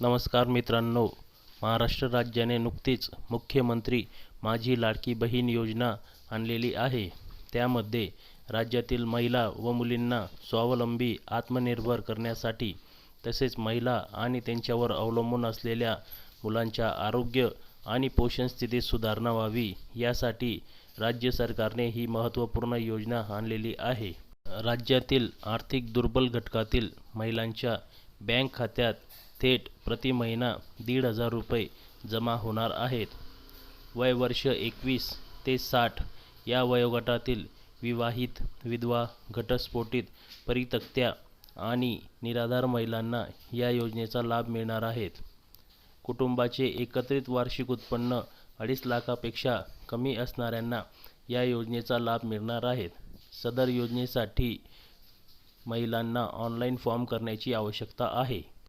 नमस्कार मित्रांनो. महाराष्ट्र राज्याने नुकतीच मुख्यमंत्री माझी लाडकी बहीण योजना आणलेली आहे. त्यामध्ये राज्यातील महिला व मुलींना स्वावलंबी आत्मनिर्भर करण्यासाठी तसेच महिला आणि त्यांच्यावर अवलंबून असलेल्या मुलांच्या आरोग्य आणि पोषण स्थितीत सुधारणा व्हावी यासाठी राज्य सरकारने ही महत्त्वपूर्ण योजना आणलेली आहे. राज्यातील आर्थिक दुर्बल घटकातील महिलांच्या बँक खात्यात थेट प्रति महिना दीड हजार रुपये जमा होणार आहेत. वय वर्ष एकवीस ते साठ या वयोगटातील विवाहित विधवा घटस्फोटित परितक्त्या आणि निराधार महिलांना या योजनेचा लाभ मिळणार आहेत. कुटुंबाचे एकत्रित वार्षिक उत्पन्न अडीच लाखापेक्षा कमी असणाऱ्यांना या योजनेचा लाभ मिळणार आहेत. सदर योजनेसाठी महिलांना ऑनलाईन फॉर्म करण्याची आवश्यकता आहे.